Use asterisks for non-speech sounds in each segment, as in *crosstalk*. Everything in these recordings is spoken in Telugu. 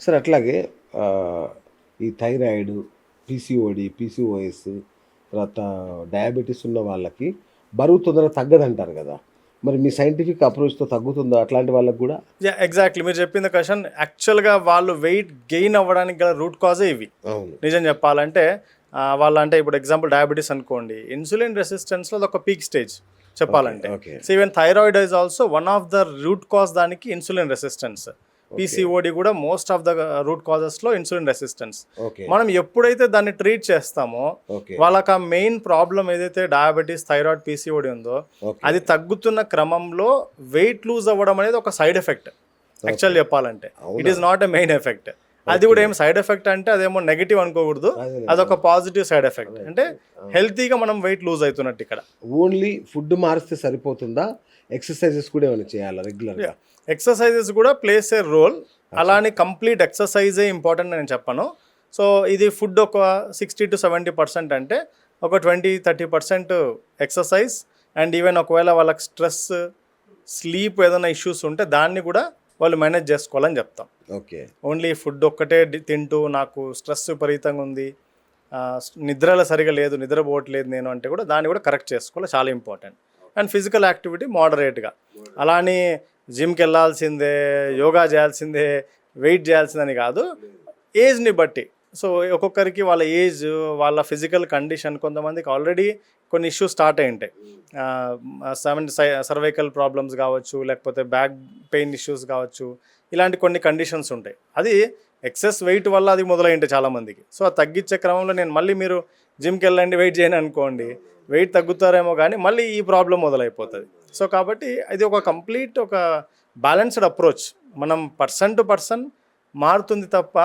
సార్ అట్లాగే ఈ థైరాయిడ్ పీసీఓడి పీసీఓఎస్ తర్వాత డయాబెటీస్ ఉన్న వాళ్ళకి బరువు తొందరగా తగ్గదంటారు కదా. మరి మీ సైంటిఫిక్ అప్రోచ్తో తగ్గుతుందా అట్లాంటి వాళ్ళకి కూడా? Yeah exactly. మీరు చెప్పింది క్వశ్చన్. యాక్చువల్గా వాళ్ళు వెయిట్ గెయిన్ అవ్వడానికి గల రూట్ కాజే ఇవి. నిజం చెప్పాలంటే ఆ, వాళ్ళ అంటే ఇప్పుడు ఎగ్జాంపుల్ డయాబెటీస్ అనుకోండి. ఇన్సులిన్ రెసిస్టెన్స్లో ఒక పీక్ స్టేజ్ చెప్పాలంటే. So even thyroid is also one of the root cause దానికి ఇన్సులిన్ రెసిస్టెన్స్. పీసీఓడి కూడా మోస్ట్ ఆఫ్ ద రూట్ కాజెస్లో ఇన్సులిన్ రెసిస్టెన్స్ మనం ఎప్పుడైతే దాన్ని ట్రీట్ చేస్తామో వాళ్ళకి ఆ మెయిన్ ప్రాబ్లం ఏదైతే డయాబెటీస్ థైరాయిడ్ పీసీఓడి ఉందో అది తగ్గుతున్న క్రమంలో వెయిట్ లూజ్ అవ్వడం అనేది ఒక సైడ్ ఎఫెక్ట్ యాక్చువల్ చెప్పాలంటే. It is not a main effect అది కూడా ఏం సైడ్ ఎఫెక్ట్ అంటే అదేమో నెగిటివ్ అనుకోకూడదు. అదే అదొక పాజిటివ్ సైడ్ ఎఫెక్ట్ అంటే హెల్తీగా మనం వెయిట్ లూజ్ అవుతున్నట్టు ఇక్కడ. ఓన్లీ ఫుడ్ మారిస్తే సరిపోతుందా? ఎక్సర్సైజెస్ కూడా ఏమైనా చేయాలా రెగ్యులర్గా ఎక్సర్సైజెస్ కూడా ప్లేస్ ఏ రోల్ అలానే కంప్లీట్ ఎక్సర్సైజే ఇంపార్టెంట్ నేను చెప్పను. సో ఇది ఫుడ్ ఒక సిక్స్టీ టు సెవెంటీ పర్సెంట్ అంటే ఒక twenty thirty percent exercise and even ఒకవేళ వాళ్ళకి స్ట్రెస్ స్లీప్ ఏదైనా ఇష్యూస్ ఉంటే దాన్ని కూడా వాళ్ళు మేనేజ్ చేసుకోవాలని చెప్తాం. ఓకే. ఓన్లీ ఫుడ్ ఒక్కటే తింటూ నాకు స్ట్రెస్ విపరీతంగా ఉంది. నిద్రలో సరిగా లేదు నిద్రపోవట్లేదు నేను అంటే కూడా దాన్ని కూడా కరెక్ట్ చేసుకోవాలి చాలా ఇంపార్టెంట్. అండ్ ఫిజికల్ యాక్టివిటీ మోడరేట్గా. అలా అని జిమ్కి వెళ్ళాల్సిందే యోగా చేయాల్సిందే వెయిట్ చేయాల్సిందని కాదు ఏజ్ని బట్టి సో ఒక్కొక్కరికి వాళ్ళ ఏజ్ వాళ్ళ ఫిజికల్ కండిషన్ కొంతమందికి ఆల్రెడీ కొన్ని ఇష్యూస్ స్టార్ట్ అయి ఉంటాయి సెవెన్ సర్వైకల్ ప్రాబ్లమ్స్ కావచ్చు లేకపోతే బ్యాక్ పెయిన్ ఇష్యూస్ కావచ్చు ఇలాంటి కొన్ని కండిషన్స్ ఉంటాయి. అది ఎక్సెస్ వెయిట్ వల్ల అది మొదలైంటాయి చాలామందికి. సో అది తగ్గించే క్రమంలో నేను మళ్ళీ మీరు జిమ్కి వెళ్ళండి వెయిట్ చేయను అనుకోండి వెయిట్ తగ్గుతారేమో కానీ మళ్ళీ ఈ ప్రాబ్లం మొదలైపోతుంది. సో కాబట్టి ఇది ఒక కంప్లీట్ ఒక బ్యాలెన్స్డ్ అప్రోచ్. మనం పర్సన్ టు పర్సన్ మారుతుంది తప్ప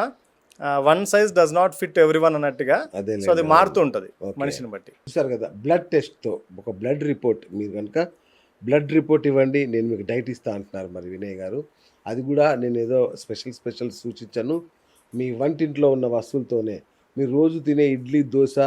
one size does not fit everyone అన్నట్టుగా. సో అది మారుతూ ఉంటుంది. మనిషిని బట్టి. చూసారు కదా బ్లడ్ టెస్ట్తో ఒక బ్లడ్ రిపోర్ట్ మీరు కనుక బ్లడ్ రిపోర్ట్ ఇవ్వండి నేను మీకు డైట్ ఇస్తా అంటున్నారు మరి వినయ్ గారు. అది కూడా నేను ఏదో స్పెషల్ స్పెషల్ సూచించాను. మీ వంటింట్లో ఉన్న వస్తువులతోనే మీరు రోజు తినే ఇడ్లీ దోశ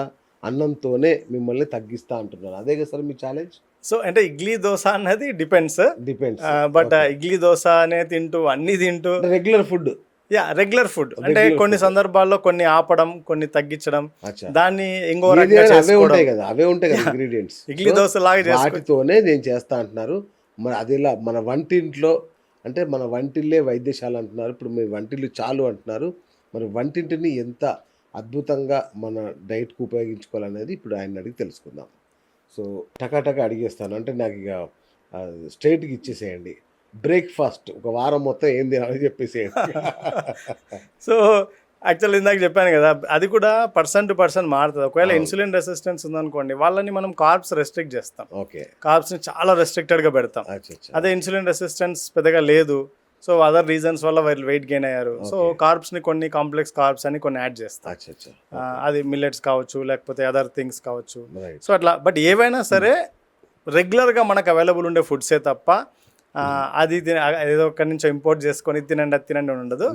అన్నంతోనే మిమ్మల్ని తగ్గిస్తా అంటున్నాను అదే కదా సార్ మీ ఛాలెంజ్ సో అంటే ఇడ్లీ దోశ అన్నది depends depends but idli dosa అనే తింటూ అన్ని తింటూ regular food yeah regular food అంటే కొన్ని సందర్భాల్లో కొన్ని ఆపడం కొన్ని తగ్గించడం దాన్ని ఇంకో రకంగా అవే ఉంటాయి కదా అవే ఉంటాయి కదా ఇంగ్రీడియంట్స్ ఇడ్లీ దోశ లాగా వాటితోనే నేను చేస్తా అంటున్నారు. మరి అదిలా మన వంటింట్లో అంటే మన వంటిల్లే వైద్యశాల అంటున్నారు. ఇప్పుడు మీ వంటిల్లు చాలు అంటున్నారు. మరి వంటింటిని ఎంత అద్భుతంగా మన డైట్కు ఉపయోగించుకోవాలనేది ఇప్పుడు ఆయన అడిగి తెలుసుకుందాం. సో టకాటకా అడిగేస్తాను. అంటే నాకు ఇక స్ట్రైట్కి ఇచ్చేసేయండి. బ్రేక్ఫాస్ట్. ఒక వారం మొత్తం ఏం తినాలని చెప్పేసేయండి *laughs* సో యాక్చువల్ ఇందాక చెప్పాను కదా అది కూడా పర్సన్ టు పర్సన్ మారుతుంది. ఒకవేళ. ఇన్సులిన్ రెసిస్టెన్స్ ఉందనుకోండి వాళ్ళని మనం కార్బ్స్ రెస్ట్రిక్ట్ చేస్తాం. ఓకే. కార్బ్స్ని చాలా రెస్ట్రిక్టెడ్గా పెడతాం. అదే ఇన్సులిన్ రెసిస్టెన్స్ పెద్దగా లేదు. సో అదర్ రీజన్స్ వల్ల వాళ్ళు వెయిట్ గెయిన్ అయ్యారు. సో. కార్బ్స్ని కొన్ని కాంప్లెక్స్ కార్బ్స్ అని కొన్ని యాడ్ చేస్తాం. అది మిల్లెట్స్ కావచ్చు లేకపోతే అదర్ థింగ్స్ కావచ్చు. సో అట్లా బట్ ఏవైనా సరే రెగ్యులర్గా మనకు అవైలబుల్ ఉండే ఫుడ్సే తప్ప అది ఏదో ఒక్కడి నుంచి ఇంపోర్ట్ చేసుకొని తినండి అది తినండి ఉండదు.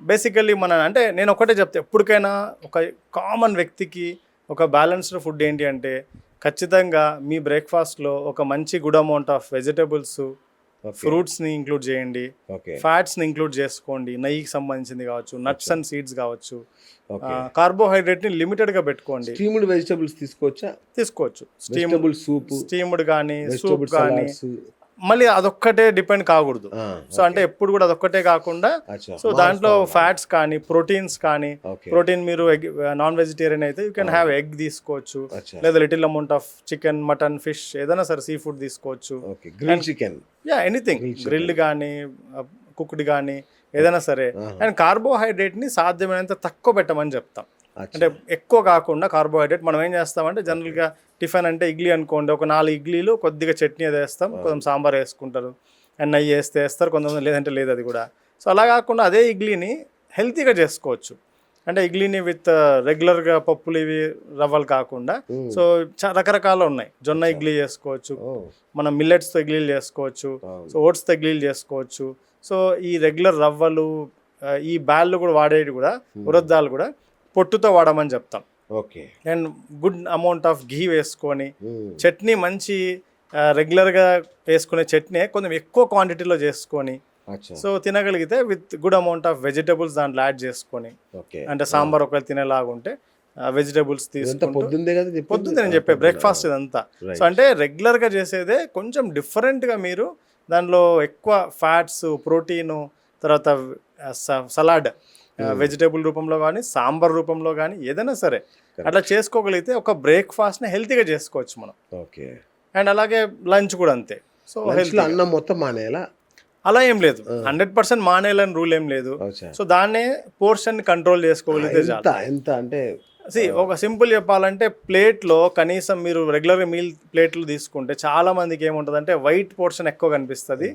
బేసికల్లీ మన అంటే నేను ఒకటే చెప్తే ఎప్పటికైనా ఒక కామన్ వ్యక్తికి ఒక బ్యాలెన్స్డ్ ఫుడ్ ఏంటి అంటే ఖచ్చితంగా మీ బ్రేక్ఫాస్ట్లో ఒక మంచి గుడ్ అమౌంట్ ఆఫ్ వెజిటేబుల్స్ ఫ్రూట్స్ని ఇంక్లూడ్ చేయండి. ఫ్యాట్స్ని ఇంక్లూడ్ చేసుకోండి. నెయ్యికి సంబంధించింది కావచ్చు నట్స్ అండ్ సీడ్స్ కావచ్చు. కార్బోహైడ్రేట్ని లిమిటెడ్గా పెట్టుకోండి. స్టీమ్డ్ వెజిటబుల్స్ తీసుకోవచ్చా? తీసుకోవచ్చు. స్టీమ్ వెజిటబుల్ సూప్ స్టీమ్డ్ కానీ సూప్ కానీ మళ్ళీ అదొక్కటే డిపెండ్ కాకూడదు. సో అంటే ఎప్పుడు కూడా అదొక్కటే కాకుండా సో దాంట్లో ఫ్యాట్స్ కానీ ప్రోటీన్స్ కానీ ప్రోటీన్ మీరు ఎగ్ నాన్ వెజిటేరియన్ అయితే యూ కెన్ హ్యావ్ ఎగ్ తీసుకోవచ్చు. లేదా little amount of chicken mutton fish ఏదైనా సరే సీ ఫుడ్ తీసుకోవచ్చు. Grill chicken. Yeah anything. Grilled కానీ కుక్డ్ కానీ ఏదైనా సరే. అండ్ కార్బోహైడ్రేట్ని సాధ్యమైనంత తక్కువ పెట్టమని చెప్తాం. అంటే ఎక్కువ కాకుండా కార్బోహైడ్రేట్ మనం ఏం చేస్తామంటే జనరల్గా టిఫిన్ అంటే ఇడ్లీ అనుకోండి ఒక నాలుగు ఇడ్లీలు కొద్దిగా చట్నీ అది వేస్తాం కొంచెం సాంబార్ వేసుకుంటారు. అండ్ నెయ్యి వేస్తే వేస్తారు కొంతమంది లేదంటే లేదు అది కూడా. సో అలా కాకుండా అదే ఇడ్లీని హెల్తీగా చేసుకోవచ్చు. అంటే ఇడ్లీని విత్ రెగ్యులర్గా పప్పులు ఇవి రవ్వలు కాకుండా. సో రకరకాలు ఉన్నాయి. జొన్న ఇడ్లీ చేసుకోవచ్చు. మనం మిల్లెట్స్తో ఇడ్లీలు చేసుకోవచ్చు. సో ఓట్స్తో ఇడ్లీలు చేసుకోవచ్చు. సో ఈ రెగ్యులర్ రవ్వలు ఈ బ్యాళ్ళు కూడా వాడేవి కూడా ఉరద్దాలు కూడా పొట్టుతో వాడమని చెప్తాం. Okay. And good amount of ghee వేసుకొని చట్నీ మంచి రెగ్యులర్గా వేసుకునే చట్నీ కొంచెం ఎక్కువ క్వాంటిటీలో చేసుకొని సో తినగలిగితే with good amount of vegetables దాంట్లో యాడ్ చేసుకొని అంటే సాంబార్ ఒకవేళ తినేలాగుంటే వెజిటబుల్స్ తీసుకుంటూ? పొద్దున్న నేను చెప్పే బ్రేక్ఫాస్ట్ ఇదంతా. సో అంటే రెగ్యులర్గా చేసేదే కొంచెం డిఫరెంట్గా మీరు దానిలో ఎక్కువ ఫ్యాట్స్ ప్రోటీను తర్వాత సలాడ్ వెజిటేబుల్ రూపంలో కానీ సాంబార్ రూపంలో కానీ ఏదైనా సరే అట్లా చేసుకోగలిగితే ఒక బ్రేక్ఫాస్ట్ని హెల్తీగా చేసుకోవచ్చు మనం. ఓకే. అండ్ అలాగే లంచ్ కూడా అంతే. సో హెల్తీ అన్నం మొత్తం మానేయాలా? అలా ఏం లేదు. హండ్రెడ్ పర్సెంట్ మానేయాలని రూల్ ఏం లేదు. సో దాన్నే పోర్షన్ కంట్రోల్ చేసుకోగలిగితే ఎంత అంటే See, ఒక సింపుల్ చెప్పాలంటే ప్లేట్లో కనీసం మీరు రెగ్యులర్గా మీల్ ప్లేట్లు తీసుకుంటే చాలా మందికి ఏముంటుంది వైట్ పోర్షన్ ఎక్కువ కనిపిస్తుంది.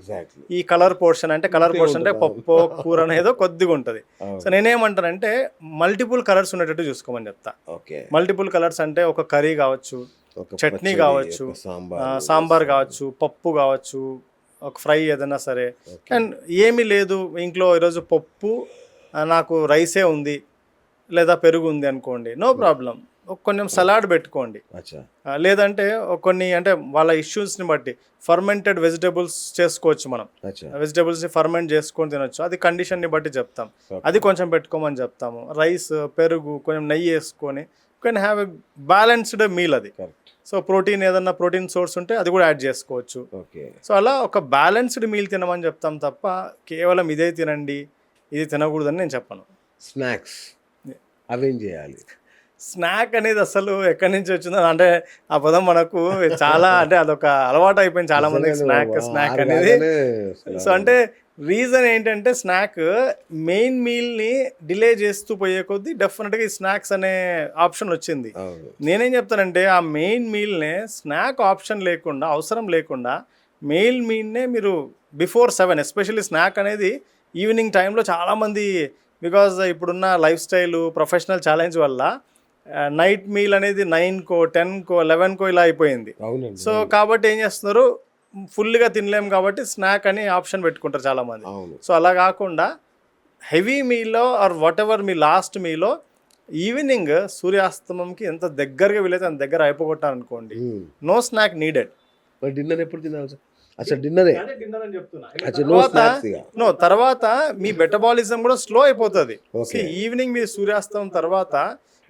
ఈ కలర్ పోర్షన్ అంటే కలర్ పోర్షన్ అంటే పప్పు కూర ఏదో కొద్దిగా ఉంటుంది. సో నేనేమంటానంటే మల్టిపుల్ కలర్స్ ఉండేటట్టు చూసుకోమని చెప్తా. మల్టిపుల్ కలర్స్ అంటే ఒక కర్రీ కావచ్చు చట్నీ కావచ్చు, సాంబార్ కావచ్చు. పప్పు కావచ్చు ఒక ఫ్రై ఏదైనా సరే. అండ్ ఏమీ లేదు ఇంట్లో ఈరోజు పప్పు నాకు రైసే ఉంది లేదా పెరుగు ఉంది అనుకోండి నో ప్రాబ్లం. కొంచెం సలాడ్ పెట్టుకోండి. లేదంటే కొన్ని అంటే వాళ్ళ ఇష్యూస్ని బట్టి ఫర్మెంటెడ్ వెజిటేబుల్స్ చేసుకోవచ్చు మనం. వెజిటేబుల్స్ని ఫర్మెంట్ చేసుకొని తినొచ్చు. అది కండిషన్ని బట్టి చెప్తాం. అది కొంచెం పెట్టుకోమని చెప్తాము. రైస్ పెరుగు కొంచెం నెయ్యి వేసుకొని can have a balanced meal అది. సో ప్రోటీన్ ఏదన్నా ప్రోటీన్ సోర్స్ ఉంటే అది కూడా యాడ్ చేసుకోవచ్చు. ఓకే. సో అలా ఒక బ్యాలెన్స్డ్ మీల్ తినమని చెప్తాం తప్ప కేవలం ఇదే తినండి ఇది తినకూడదని నేను చెప్పను. స్నాక్స్. అవేం చేయాలి. స్నాక్ అనేది అసలు ఎక్కడి నుంచి వచ్చిందో అంటే ఆ పదం మనకు చాలా అంటే అదొక అలవాటు అయిపోయింది చాలా మందికి. స్నాక్ స్నాక్ అనేది. సో అంటే రీజన్ ఏంటంటే స్నాక్ మెయిన్ మీల్ని డిలే చేస్తూ పోయే కొద్దీ డెఫినెట్గా ఈ స్నాక్స్ అనే ఆప్షన్ వచ్చింది. నేనేం చెప్తానంటే ఆ మెయిన్ మీల్నే స్నాక్ ఆప్షన్ లేకుండా అవసరం లేకుండా మెయిన్ మీల్నే మీరు బిఫోర్ సెవెన్ ఎస్పెషల్లీ స్నాక్ అనేది ఈవినింగ్ టైంలో చాలామంది బికాజ్ ఇప్పుడున్న లైఫ్ స్టైల్ ప్రొఫెషనల్ ఛాలెంజ్ వల్ల నైట్ మీల్ అనేది నైన్కో టెన్కో లెవెన్కో ఇలా అయిపోయింది. సో కాబట్టి ఏం చేస్తున్నారు? ఫుల్గా తినలేం కాబట్టి స్నాక్ అని ఆప్షన్ పెట్టుకుంటారు చాలామంది. సో అలా కాకుండా హెవీ మీలో ఆర్ వాట్ ఎవర్ మీ లాస్ట్ మీలో ఈవినింగ్ సూర్యాస్తమంకి ఎంత దగ్గరగా వీలైతే అంత దగ్గర అయిపోగొట్టాను అనుకోండి నో స్నాక్ నీడెడ్. డిన్నర్ ఎప్పుడు తినాలి అచ్చా డిన్నరే. నో తర్వాత మీ మెటబాలిజం కూడా స్లో అయిపోతుంది. ఈవినింగ్ మీరు సూర్యాస్తం తర్వాత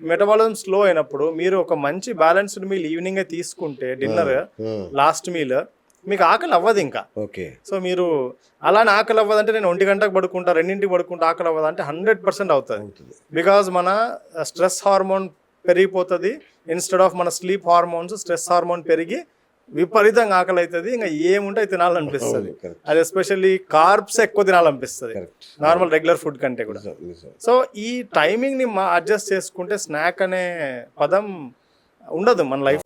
మెటబాలిజం స్లో అయినప్పుడు మీరు ఒక మంచి బ్యాలెన్స్డ్ మీల్ ఈవినింగ్ తీసుకుంటే డిన్నర్ లాస్ట్ మీల్ మీకు ఆకలి అవ్వదు ఇంకా. ఓకే. సో మీరు అలానే ఆకలి అవ్వదంటే నేను ఒంటి గంటకు పడుకుంటా రెండింటికి పడుకుంటా ఆకలి అవ్వదు అంటే హండ్రెడ్ పర్సెంట్ అవుతుంది. అవుతుంది. బికాజ్ మన స్ట్రెస్ హార్మోన్ పెరిగిపోతుంది. ఇన్స్టెడ్ ఆఫ్ మన స్లీప్ హార్మోన్స్ స్ట్రెస్ హార్మోన్ పెరిగి విపరీతంగా ఆకలి అవుతుంది ఇంకా ఏముంటే అది తినాలనిపిస్తుంది. అది ఎస్పెషల్లీ కార్బ్స్ ఎక్కువ తినాలనిపిస్తుంది. నార్మల్ రెగ్యులర్ ఫుడ్ కంటే కూడా. సో ఈ టైమింగ్ని మా అడ్జస్ట్ చేసుకుంటే స్నాక్ అనే పదం ఉండదు మన లైఫ్